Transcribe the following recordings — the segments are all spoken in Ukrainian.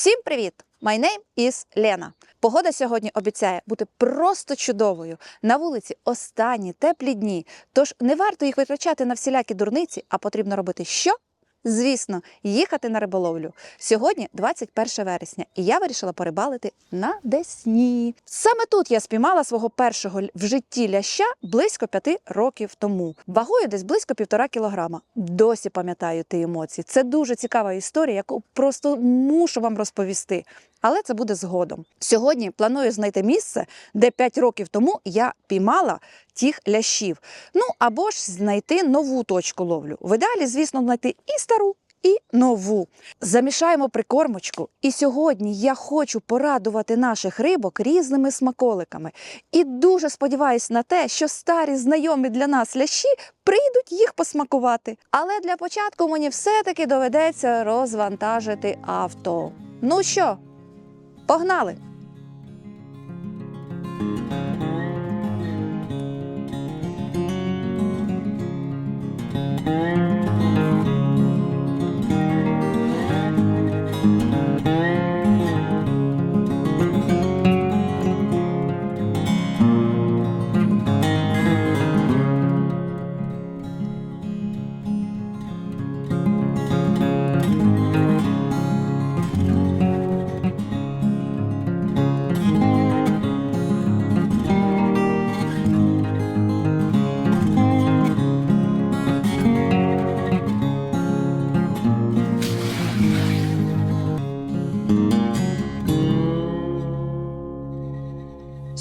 Всім привіт! My name is Лена. Погода сьогодні обіцяє бути просто чудовою. На вулиці останні теплі дні. Тож не варто їх витрачати на всілякі дурниці, а потрібно робити що? Звісно, їхати на риболовлю. Сьогодні 21 вересня, і я вирішила порибалити на Десні. Саме тут я спіймала свого першого в житті ляща близько п'яти років тому. Вагою десь близько півтора кілограма. Досі пам'ятаю ті емоції. Це дуже цікава історія, яку просто мушу вам розповісти. Але це буде згодом. Сьогодні планую знайти місце, де 5 років тому я піймала тих лящів. Ну або ж знайти нову точку ловлю. В ідеалі, звісно, знайти і стару. І нову замішаємо прикормочку. І сьогодні я хочу порадувати наших рибок різними смаколиками. І дуже сподіваюся на те, що старі знайомі для нас лящі прийдуть їх посмакувати. Але для початку мені все-таки доведеться розвантажити авто. Ну що, погнали!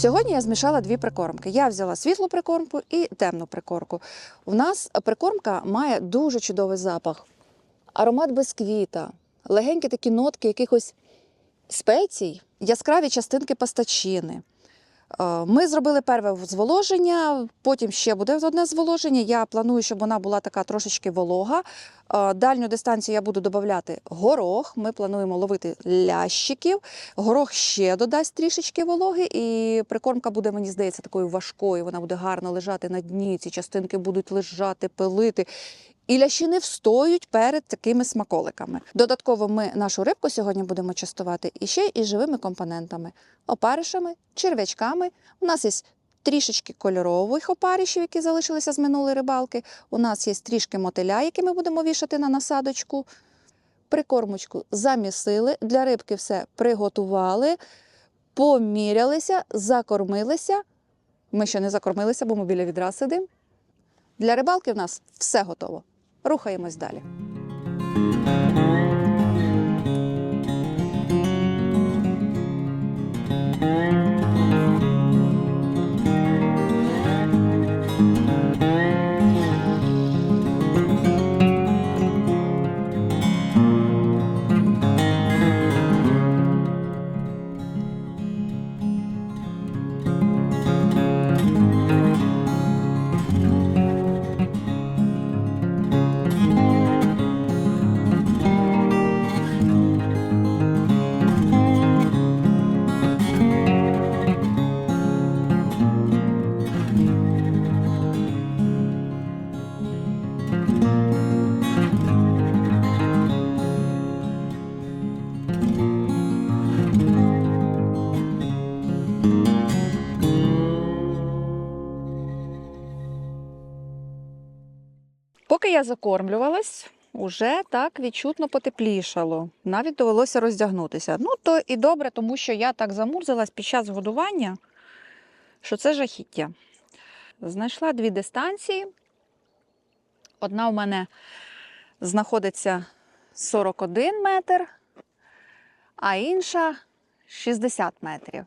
Сьогодні я змішала дві прикормки. Я взяла світлу прикормку і темну прикормку. У нас прикормка має дуже чудовий запах, аромат бисквіта, легенькі такі нотки якихось спецій, яскраві частинки пастачини. Е, Ми зробили перше зволоження, потім ще буде одне зволоження. Я планую, щоб вона була така трошечки волога. Е, Дальню дистанцію я буду додати горох. Ми плануємо ловити лящиків. Горох ще додасть трішечки вологи, і прикормка буде, мені здається, такою важкою. Вона буде гарно лежати на дні. Ці частинки будуть лежати, пилити. І лящі не встоють перед такими смаколиками. Додатково ми нашу рибку сьогодні будемо частувати і ще і живими компонентами: опаришами, черв'ячками. У нас є трішечки кольорових опаришів, які залишилися з минулої рибалки. У нас є трішки мотиля, які ми будемо вішати на насадочку. Прикормочку замісили, для рибки все приготували, помірялися, закормилися. Ми ще не закормилися, бо ми біля відра сидимо. Для рибалки в нас все готово. Рухаємось далі. Я закормлювалась, уже так відчутно потеплішало. Навіть довелося роздягнутися. Ну, то і добре, тому що я так замурзилась під час годування, що це жахіття. Знайшла дві дистанції. Одна в мене знаходиться 41 метр, а інша 60 метрів.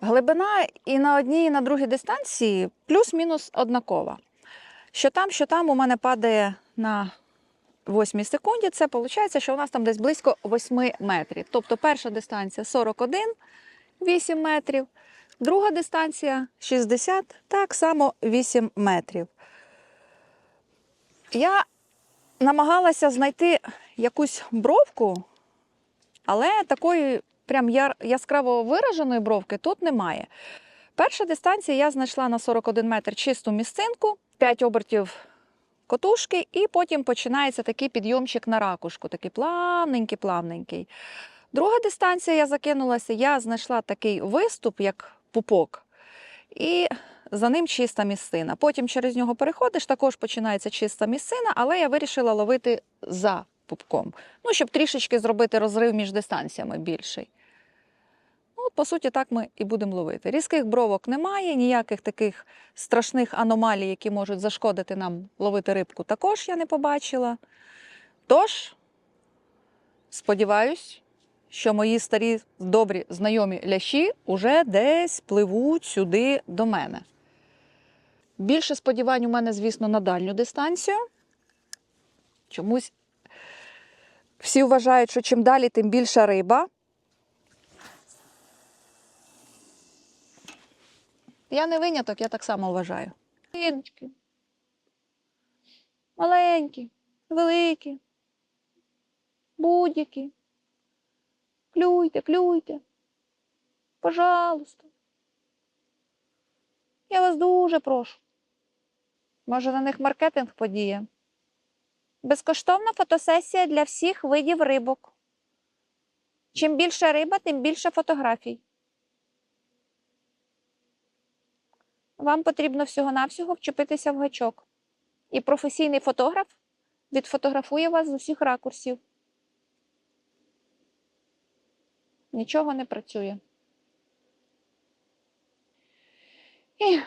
Глибина і на одній, і на другій дистанції плюс-мінус однакова. Що там, що там у мене падає на 8 секунді, це виходить, що у нас там десь близько 8 метрів. Тобто перша дистанція 41, 8 метрів, друга дистанція 60, так само 8 метрів. Я намагалася знайти якусь бровку, але такої прям яскраво вираженої бровки тут немає. Перша дистанція я знайшла на 41 метр чисту місцинку, 5 обертів котушки, і потім починається такий підйомчик на ракушку, такий плавненький, плавненький. Друга дистанція я закинулася, я знайшла такий виступ, як пупок, і за ним чиста місцина. Потім через нього переходиш, також починається чиста місцина, але я вирішила ловити за пупком. Ну, щоб трішечки зробити розрив між дистанціями більший. Ну, по суті, так ми і будемо ловити. Різких бровок немає, ніяких таких страшних аномалій, які можуть зашкодити нам ловити рибку, також я не побачила. Тож, сподіваюсь, що мої старі добрі знайомі лящі уже десь пливуть сюди до мене. Більше сподівань у мене, звісно, на дальню дистанцію. Чомусь всі вважають, що чим далі, тим більша риба. Я не виняток, я так само вважаю. Маленькі, маленькі, великі, будь-які. Клюйте, клюйте. Пожалуйста. Я вас дуже прошу. Може, на них маркетинг подіє. Безкоштовна фотосесія для всіх видів рибок. Чим більше риба, тим більше фотографій. Вам потрібно всього-навсього вчепитися в гачок. І професійний фотограф відфотографує вас з усіх ракурсів. Нічого не працює. І...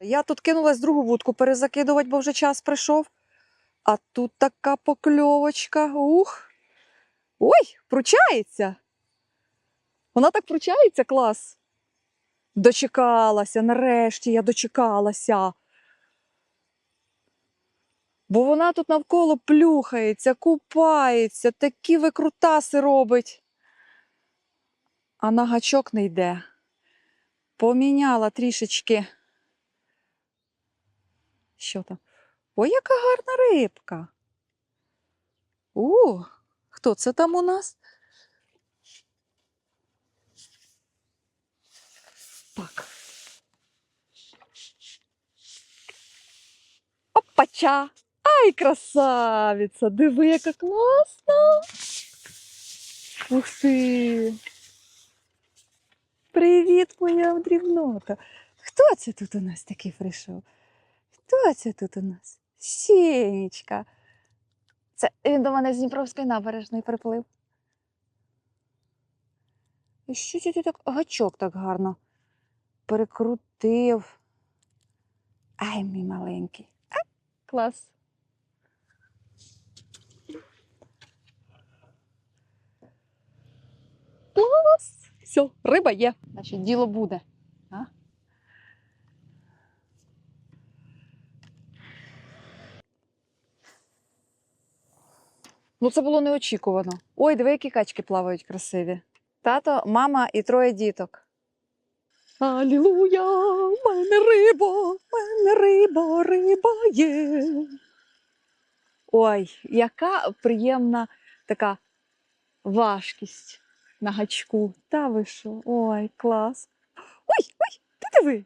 Я тут кинулась другу вудку перезакидувати, бо вже час прийшов. А тут така покльовочка. Ух. Ой, пручається. Вона так пручається, клас. Дочекалася, нарешті я дочекалася. Бо вона тут навколо плюхається, купається, такі викрутаси робить. А на гачок не йде. Поміняла трішечки. Що там? Ой, яка гарна рибка. О, хто це там у нас? Так. Опача! Ай, красавиця! Диви, яка класна! Ух ти! Привіт, моя дрібнота! Хто це тут у нас такий прийшов? Хто це тут у нас? Сінечка. Це він до мене з Дніпровської набережної приплив. І що це ти так гачок так гарно перекрутив? Ай, мій маленький. А, клас. Клас! Все, риба є. Значить, діло буде. А? Ну, це було неочікувано. Ой, диви, які качки плавають красиві. Тато, мама і троє діток. Алілуя! У мене риба, у мене риба, риба є. Ой, яка приємна така важкість на гачку. Та ви що? Ой, клас. Ой, ой, ти диви.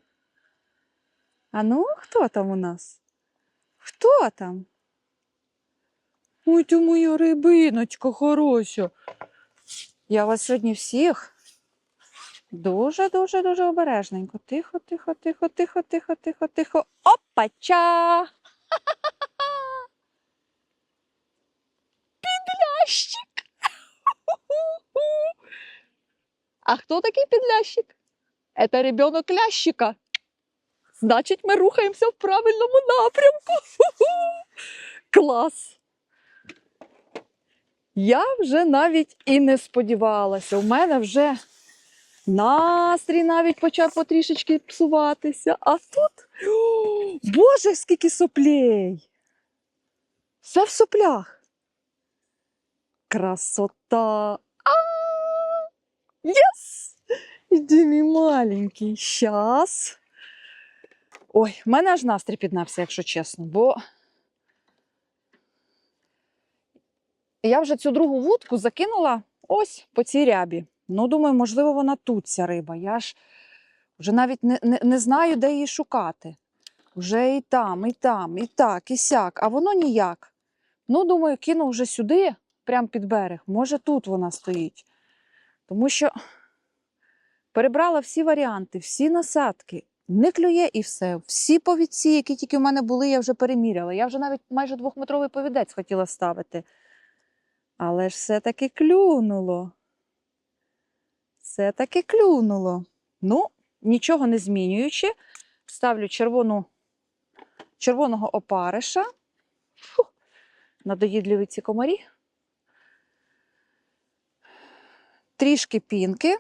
А ну, хто там у нас? Хто там? Ой, ти моя рибиночка хороша. Я вас сьогодні всіх дуже, дуже, дуже обережненько. Тихо, тихо, тихо, тихо, тихо, тихо, тихо. Опача! Підлящик! А хто такий підлящик? Это ребенок лящика. Значить, ми рухаємося в правильному напрямку. Клас! Я вже навіть і не сподівалася. У мене вже настрій навіть почав потрішечки псуватися. А тут, О, Боже, скільки соплей! Все в соплях. Красота! Єс! Іди, мій маленький. Щас. Ой, в мене аж настрій піднався, якщо чесно, бо я вже цю другу вудку закинула ось по цій рябі. Ну, думаю, можливо, вона тут ця риба. Я ж вже навіть не, не, не знаю, де її шукати. Вже і там, і там, і так, і сяк, а воно ніяк. Ну, думаю, кину вже сюди, прямо під берег. Може, тут вона стоїть. Тому що перебрала всі варіанти, всі насадки. Не клює і все. Всі повідці, які тільки в мене були, я вже переміряла. Я вже навіть майже двохметровий повідець хотіла ставити. Але ж все-таки клюнуло. Все-таки клюнуло. Ну, нічого не змінюючи, ставлю червону, червоного опариша. Фу, надоїдливі ці комарі. Трішки пінки.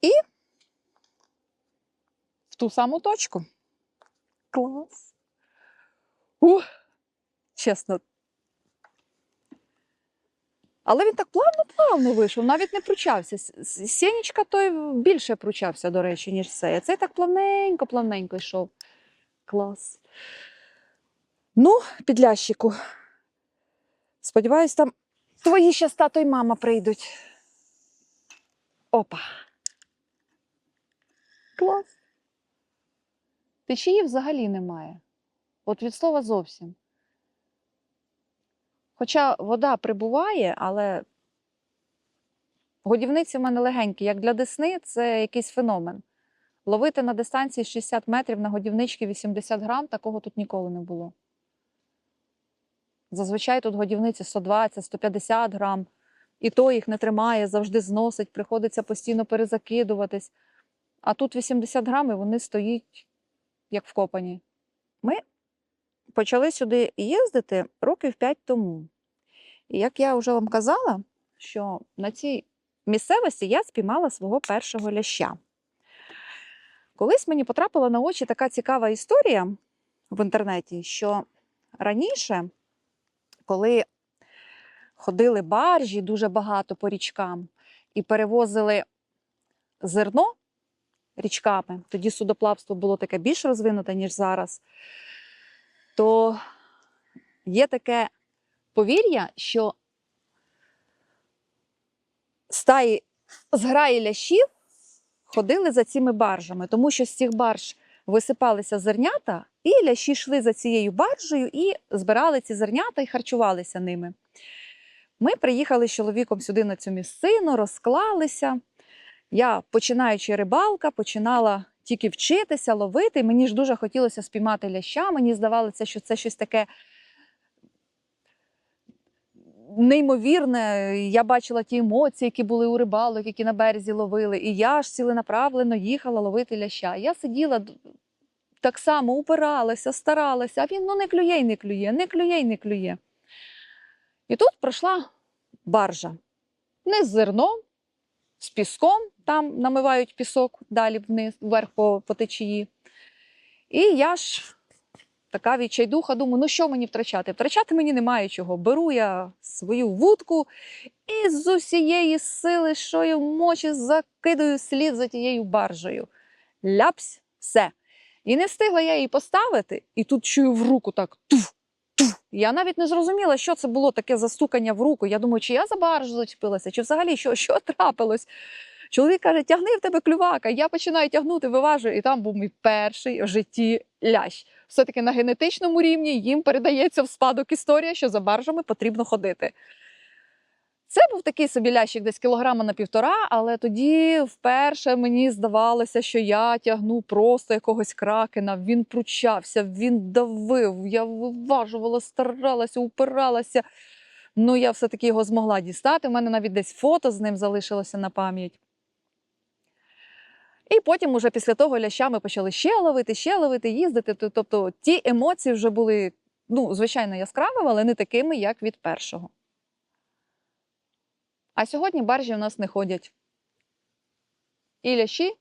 І в ту саму точку. Клас. Ух, чесно. Але він так плавно-плавно вийшов, навіть не пручався. Сєнічка той більше пручався, до речі, ніж цей. А цей так плавненько-плавненько йшов. Клас. Ну, підлящику. Сподіваюсь, там твої ще тато й мама прийдуть. Опа. Клас. Течії взагалі немає. От від слова зовсім. Хоча вода прибуває, але годівниці в мене легенькі. Як для десни, це якийсь феномен. Ловити на дистанції 60 метрів на годівнички 80 грам, такого тут ніколи не було. Зазвичай тут годівниці 120-150 грам, і то їх не тримає, завжди зносить, приходиться постійно перезакидуватись. А тут 80 грам, і вони стоять як вкопані. Ми почали сюди їздити років 5 тому. І як я вже вам казала, що на цій місцевості я спіймала свого першого ляща. Колись мені потрапила на очі така цікава історія в інтернеті, що раніше, коли ходили баржі дуже багато по річкам і перевозили зерно річками, тоді судоплавство було таке більш розвинуте, ніж зараз, то є таке повір'я, що стаї зграї лящів ходили за цими баржами, тому що з цих барж висипалися зернята, і лящі йшли за цією баржею і збирали ці зернята і харчувалися ними. Ми приїхали з чоловіком сюди на цю місцину, розклалися. Я, починаючи рибалка, починала тільки вчитися, ловити. Мені ж дуже хотілося спіймати ляща. Мені здавалося, що це щось таке неймовірне. Я бачила ті емоції, які були у рибалок, які на березі ловили. І я ж ціленаправленно їхала ловити ляща. Я сиділа так само, упиралася, старалася, а він ну не клює й не клює, не клює й не клює. І тут пройшла баржа. Не з зерном, з піском, там намивають пісок далі вниз, вверх по, по течії. І я ж така відчайдуха, думаю, ну що мені втрачати? Втрачати мені немає чого. Беру я свою вудку і з усієї сили, що я в мочі, закидаю слід за тією баржею. Ляпсь, все. І не встигла я її поставити, і тут чую в руку так туф. Я навіть не зрозуміла, що це було таке застукання в руку. Я думаю, чи я за баржу зачепилася, чи взагалі що, що трапилось. Чоловік каже, тягни в тебе клювака. Я починаю тягнути, виважую, і там був мій перший в житті лящ. Все-таки на генетичному рівні їм передається в спадок історія, що за баржами потрібно ходити. Це був такий собі лящик десь кілограма на півтора, але тоді вперше мені здавалося, що я тягну просто якогось кракена. Він пручався, він давив, я виважувала, старалася, упиралася. Ну, я все-таки його змогла дістати. У мене навіть десь фото з ним залишилося на пам'ять. І потім, уже після того ляща ми почали ще ловити, ще ловити, їздити. Тобто ті емоції вже були, ну, звичайно, яскравими, але не такими, як від першого. А сьогодні баржі у нас не ходять. І лящі,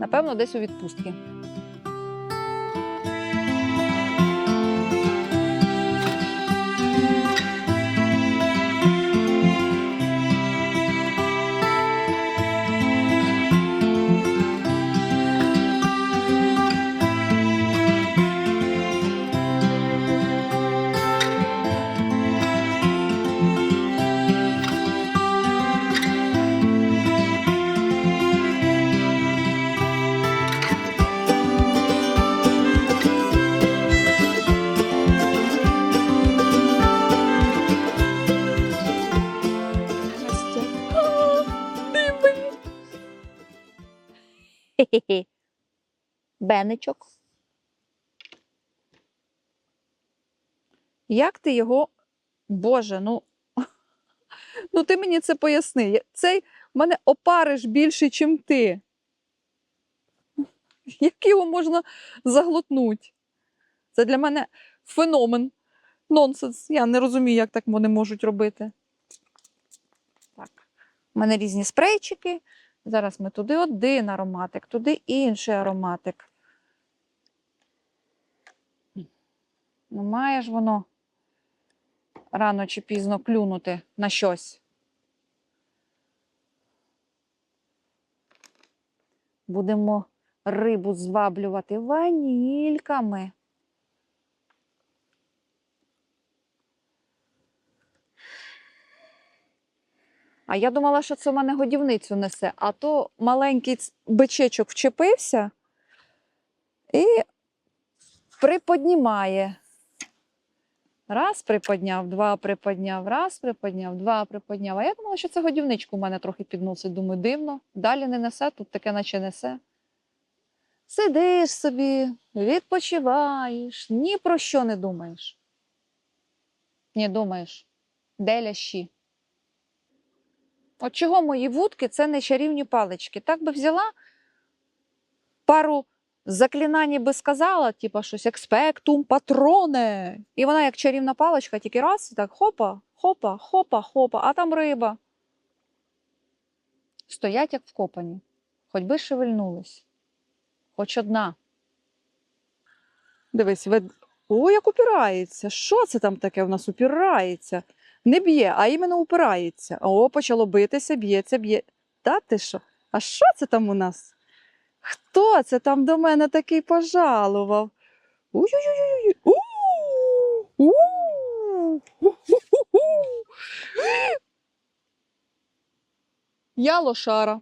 напевно, десь у відпустки. Хе-хе-хе. Бенечок. Як ти його. Боже, ну. Ну, ти мені це поясни. Цей в мене опариш більший, ніж ти. Як його можна заглотнути? Це для мене феномен. Нонсенс. Я не розумію, як так вони можуть робити. Так. У мене різні спрейчики. Зараз ми туди один ароматик, туди інший ароматик. Ну, має ж воно рано чи пізно клюнути на щось. Будемо рибу зваблювати ванільками. А я думала, що це в мене годівницю несе, а то маленький бичечок вчепився і приподнімає. Раз приподняв, два приподняв, раз приподняв, два приподняв. А я думала, що це годівничку в мене трохи підносить. Думаю, дивно. Далі не несе, тут таке наче несе. Сидиш собі, відпочиваєш, ні про що не думаєш. Ні, думаєш, де лящі? От чого мої вудки це не чарівні палички. Так би взяла пару заклинань би сказала, типа щось експектум патроне. І вона як чарівна паличка, тільки раз, і так хопа, хопа, хопа, хопа, а там риба. Стоять як вкопані, хоч би шевельнулись. Хоч одна. Дивись, вед... О, як упирається. Що це там таке в нас упирається? Не б'є, а іменно упирається. О, почало битися, б'ється, б'є. Та ти що? А що це там у нас? Хто це там до мене такий пожалував? Я лошара.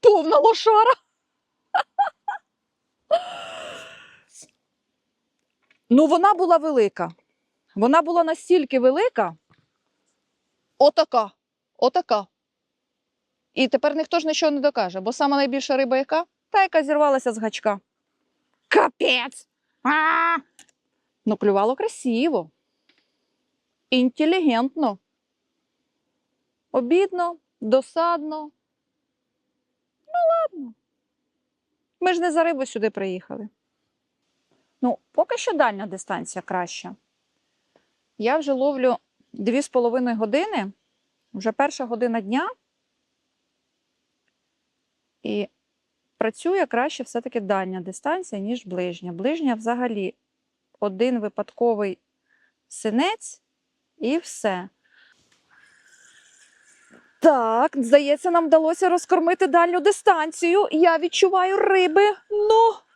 Повна лошара. Ну, вона була велика. Вона була настільки велика. Отака. Отака. І тепер ніхто ж нічого не докаже, бо сама найбільша риба яка? Та, яка зірвалася з гачка. Капець! А! Ну, клювало красиво. Інтелігентно. Обідно, досадно. Ну, ладно. Ми ж не за рибу сюди приїхали. Ну, поки що дальня дистанція краща. Я вже ловлю 2,5 години, вже перша година дня. І працює краще все-таки дальня дистанція, ніж ближня. Ближня взагалі один випадковий синець і все. Так, здається, нам вдалося розкормити дальню дистанцію. Я відчуваю риби. Ну.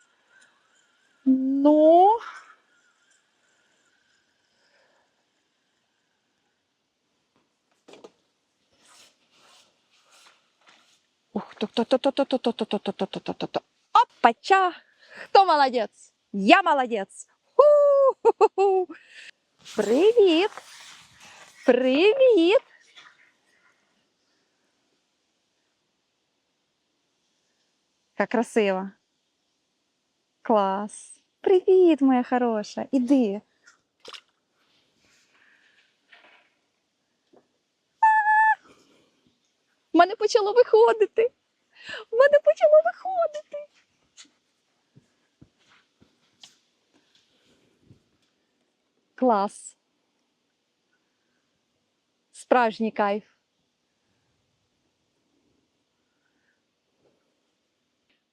Ну. Ух, то то то то то то то то то то то то то то то Опача! Хто молодець? Я молодець. Ху-ху-ху. Привіт! Привіт! Яка красива. Клас. Привіт, моя хороша. Іди. У мене почало виходити. У мене почало виходити. Клас. Справжній кайф.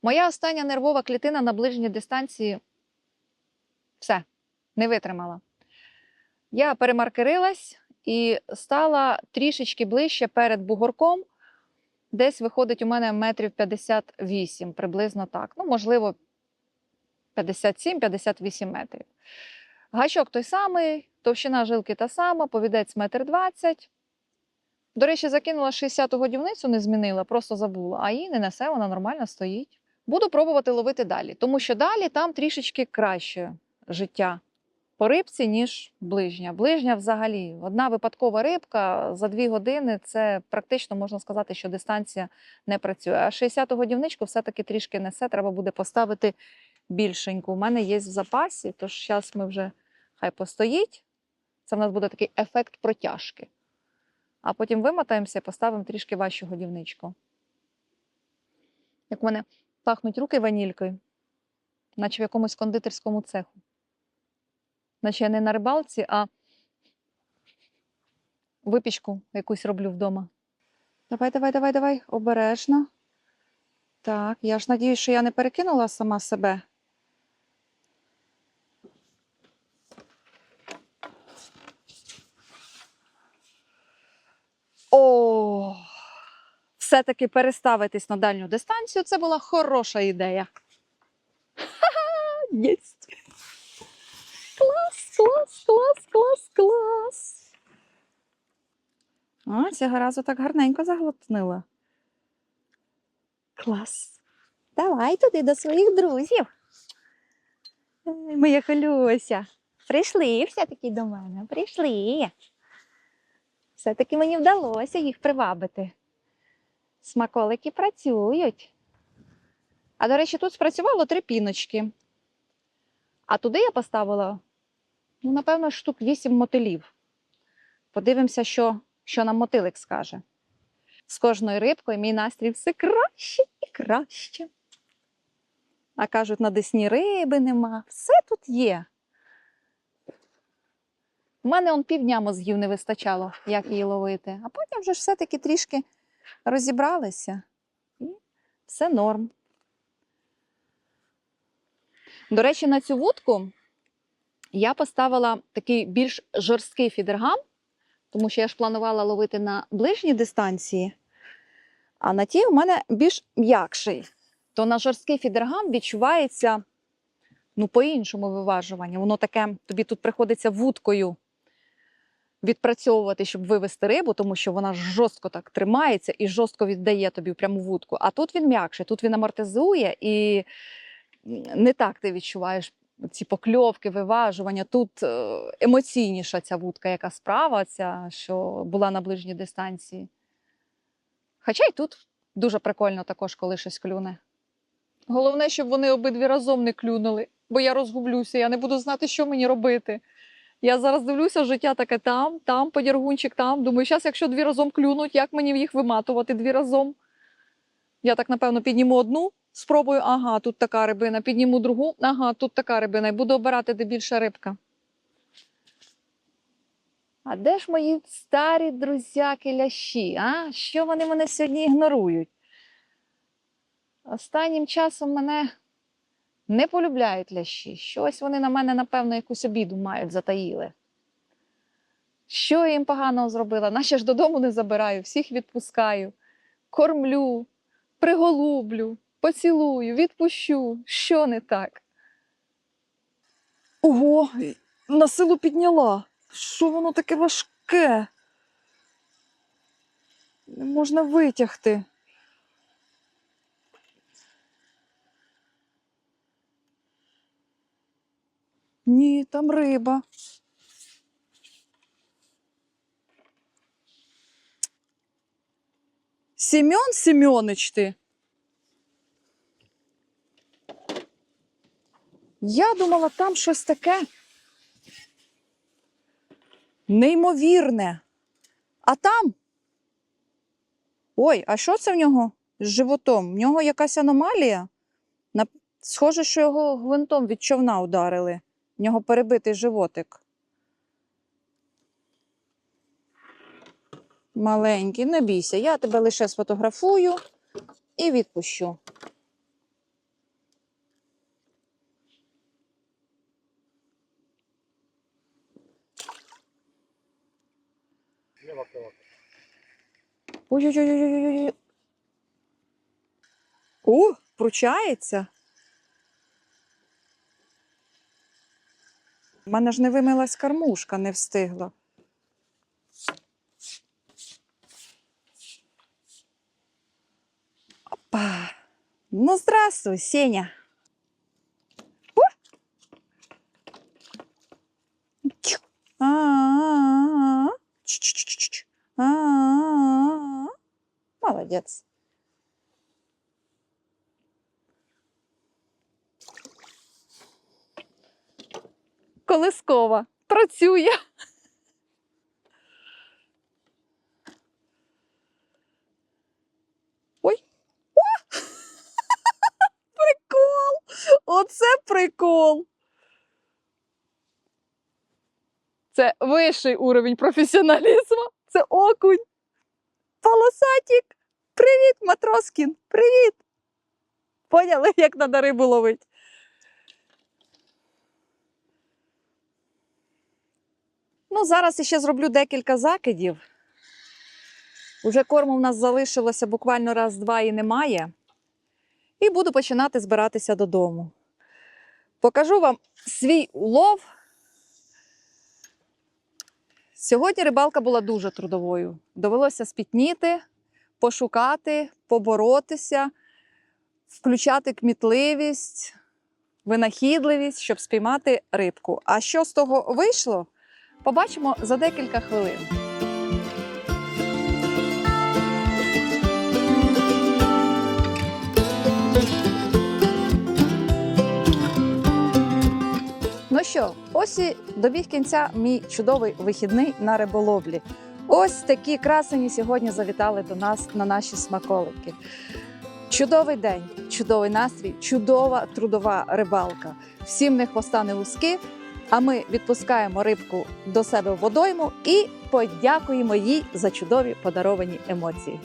Моя остання нервова клітина на ближній дистанції все, не витримала. Я перемаркерилась і стала трішечки ближче перед бугорком. Десь виходить у мене метрів 58, приблизно так. Ну, можливо, 57-58 метрів. Гачок той самий, товщина жилки та сама, повідець метр 20. До речі, закинула 60-ту годівницю, не змінила, просто забула. А її не несе, вона нормально стоїть. Буду пробувати ловити далі, тому що далі там трішечки краще життя по рибці, ніж ближня. Ближня взагалі. Одна випадкова рибка за дві години це практично можна сказати, що дистанція не працює. А 60-ту годівничку все-таки трішки несе, треба буде поставити більшеньку. У мене є в запасі, тож зараз ми вже хай постоїть. Це в нас буде такий ефект протяжки. А потім вимотаємося і поставимо трішки важчу годівничку. Як в мене пахнуть руки ванількою, наче в якомусь кондитерському цеху. Наче я не на рибалці, а випічку якусь роблю вдома. Давай, давай, давай, давай, обережно. Так, я ж надіюсь, що я не перекинула сама себе. О, все-таки переставитись на дальню дистанцію це була хороша ідея. Ха-ха. Клас, клас, клас, клас, клас. О, цього разу так гарненько заглотнила. Клас. Давай туди до своїх друзів. Моя Халюся. Прийшли все-таки до мене. Прийшли. Все-таки мені вдалося їх привабити. Смаколики працюють. А до речі, тут спрацювало три піночки. А туди я поставила, ну, напевно, штук вісім мотилів. Подивимося, що, що нам мотилик скаже. З кожною рибкою мій настрій все краще і краще. А кажуть, на десні риби нема. Все тут є. У мене он півдня мозгів не вистачало, як її ловити. А потім вже ж все-таки трішки розібралися. І все норм. До речі, на цю вудку я поставила такий більш жорсткий фідергам, тому що я ж планувала ловити на ближній дистанції, а на тій у мене більш м'якший. То на жорсткий фідергам відчувається ну, по-іншому виважування. Воно таке, тобі тут приходиться вудкою відпрацьовувати, щоб вивести рибу, тому що вона жорстко так тримається і жорстко віддає тобі пряму вудку. А тут він м'якший, тут він амортизує і не так ти відчуваєш ці покльовки, виважування. Тут е, емоційніша ця вудка, яка справа, ця, що була на ближній дистанції. Хоча й тут дуже прикольно також, коли щось клюне. Головне, щоб вони обидві разом не клюнули, бо я розгублюся, я не буду знати, що мені робити. Я зараз дивлюся, життя таке там, там, подіргунчик там. Думаю, зараз, якщо дві разом клюнуть, як мені їх виматувати дві разом? Я так, напевно, підніму одну, спробую, ага, тут така рибина, підніму другу, ага, тут така рибина, і буду обирати, де більша рибка. А де ж мої старі друзяки лящі? А? Що вони мене сьогодні ігнорують? Останнім часом мене не полюбляють лящі. Щось вони на мене, напевно, якусь обіду мають, затаїли. Що я їм поганого зробила? Наче ж додому не забираю, всіх відпускаю, кормлю, приголублю, поцілую, відпущу. Що не так? Ого, на силу підняла. Що воно таке важке? Не можна витягти. Ні, там риба. Семен Семенович ти. Я думала, там щось таке неймовірне. А там. Ой, а що це в нього з животом? В нього якась аномалія? Схоже, що його гвинтом від човна ударили. В нього перебитий животик. Маленький, не бійся, я тебе лише сфотографую і відпущу. Ой-ой-ой-ой-ой-ой. О, пручається. У мене ж не вимилась кормушка, не встигла. Опа. Ну, здравствуй, Сеня. О! А-а-а. Ч-ч-ч-ч-ч. А-а-а. Молодець. Колискова працює. Ой. О! Прикол! Оце прикол. Це вищий уровень професіоналізму. Це окунь. Полосатік. Привіт, Матроскін. Привіт. Поняли, як треба рибу ловити? Ну, зараз іще зроблю декілька закидів. Уже корму в нас залишилося буквально раз-два і немає. І буду починати збиратися додому. Покажу вам свій улов. Сьогодні рибалка була дуже трудовою. Довелося спітніти, пошукати, поборотися, включати кмітливість, винахідливість, щоб спіймати рибку. А що з того вийшло? Побачимо за декілька хвилин. Ну що, ось і добіг кінця мій чудовий вихідний на риболовлі. Ось такі красені сьогодні завітали до нас на наші смаколики. Чудовий день, чудовий настрій, чудова трудова рибалка. Всім не хвоста, не луски. А ми відпускаємо рибку до себе в водойму і подякуємо їй за чудові подаровані емоції.